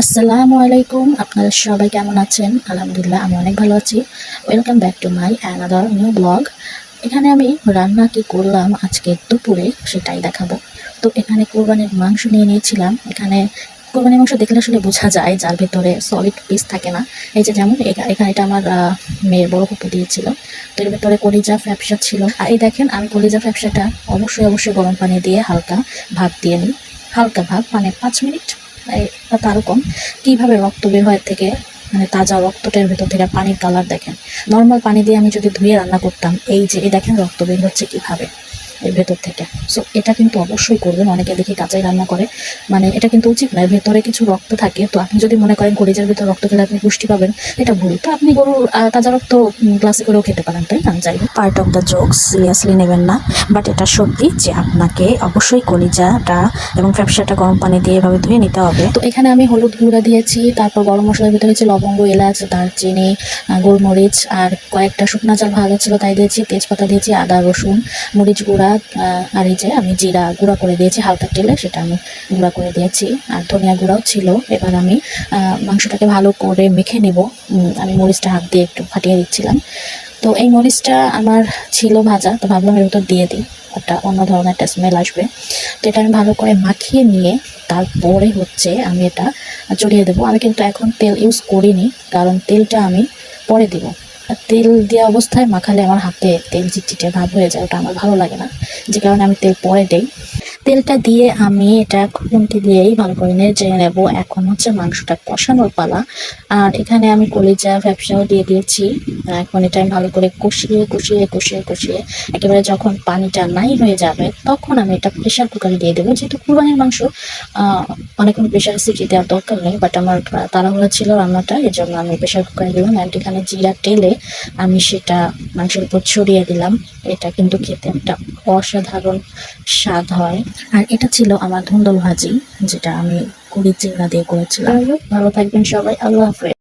আসসালামু আলাইকুম। আপনারা সবাই কেমন আছেন? আলহামদুলিল্লাহ, আমি অনেক ভালো আছি। Welcome back to my another new blog এখানে আমি রান্না কি করলাম আজকে দুপুরে সেটাই দেখাবো। তো এখানে কোরবানির মাংস নিয়ে নিয়েছিলাম। এখানে কোরবানির মাংস দেখলে আসলে বোঝা যায় যার ভেতরে সলিড পিস থাকে না। এই যে যেমন এখানে এটা আমার মেয়ের বড় কুপু দিয়েছিল। তো এর ভেতরে কলিজা ফ্যাপসা ছিল। আর এই দেখেন, আমি কলিজা ফ্যাপসাটা অবশ্যই অবশ্যই গরম পানি দিয়ে হালকা ভাপ দিয়ে নিই। হালকা ভাপ মানে পাঁচ মিনিট বা তারও কম, কীভাবে রক্ত বের হয় থেকে মানে তাজা রক্তটার ভেতর থেকে পানির কালার দেখেন? নর্মাল পানি দিয়ে আমি যদি ধুয়ে রান্না করতাম, এই যে দেখেন রক্ত বের হচ্ছে কীভাবে? এর ভেতর থেকে। সো এটা কিন্তু অবশ্যই করবেন। অনেকে দেখি কাঁচাই রান্না করে। মানে এটা কিন্তু উচিত নয় ভেতরে কিছু রক্ত থাকে। তো আপনি যদি মনে করেন কলিজার ভেতর রক্ত খেলে আপনি পুষ্টি পাবেন এটা ভুল। তো আপনি গরুর তাজা রক্ত গ্লাসে করেও খেতে পারেন তাই না? যাই part of the joke seriously নেবেন না। বাট এটা সত্যি যে আপনাকে অবশ্যই কলিজাটা এবং ফ্যাপসাটা গরম পানি দিয়ে এভাবে ধুয়ে নিতে হবে। তো এখানে আমি হলুদ গুঁড়া দিয়েছি তারপর গরম মশলার ভিতরে হচ্ছে লবঙ্গ এলাচ দারচিনি গোলমরিচ আর কয়েকটা শুকনা চাল ভাজা ছিল তাই দিয়েছি। তেজপাতা দিয়েছি আদা রসুন মরিচ গুঁড়া আর এই যে আমি জিরা গুঁড়া করে দিয়েছি, হালকা তেলে, সেটা আমি গুঁড়া করে দিয়েছি। আর ধনিয়া গুঁড়াও ছিল। এবার আমি মাংসটাকে ভালো করে মেখে নেব। আমি মরিচটা হাত দিয়ে একটু ফাটিয়ে দিচ্ছিলাম। তো এই মরিচটা আমার ছিল ভাজা, তো ভাবলাম এর ভিতর দিয়ে দিই। একটা অন্য ধরনের একটা স্মেল আসবে। তো এটা আমি ভালো করে মাখিয়ে নিয়ে, তারপরে হচ্ছে আমি এটা চড়িয়ে দেবো। আমি কিন্তু এখন তেল ইউজ করিনি, কারণ তেলটা আমি পরে দিব। তেল দেওয়া অবস্থায় মাখালে আমার হাতে তেল চিটচিটে ভাব হয়ে যায়, ওটা আমার ভালো লাগে না। যে কারণে আমি তেল পরে দেই। তেলটা দিয়ে আমি এটা খুন্তি দিয়েই ভালো করে নেড়ে নেব এখন হচ্ছে মাংসটা কষানোর পালা। আর এখানে আমি কলিজা ব্যবসাও দিয়ে দিয়েছি। এখন এটা আমি ভালো করে কষিয়ে কষিয়ে কষিয়ে কষিয়ে একেবারে যখন পানিটা নাই হয়ে যাবে, তখন আমি এটা প্রেশার কুকারে দিয়ে দেবো। যেহেতু কুরবানির মাংস অনেকক্ষণ প্রেশার সিটি দেওয়ার দরকার নেই বাট আমার তাড়াহুড়া ছিল রান্নাটা এই জন্য আমি প্রেশার কুকারে দিলাম। অ্যান্ড এখানে জিরা টেলে আমি সেটা মাংসের উপর ছড়িয়ে দিলাম। এটা কিন্তু খেতে একটা অসাধারণ স্বাদ হয়। আর এটা ছিল আমার ধুন্দল ভাজি, যেটা আমি কুড়ি চিংড়া দিয়ে করেছিলাম। ভালো থাকবেন সবাই। আল্লাহ হাফেজ।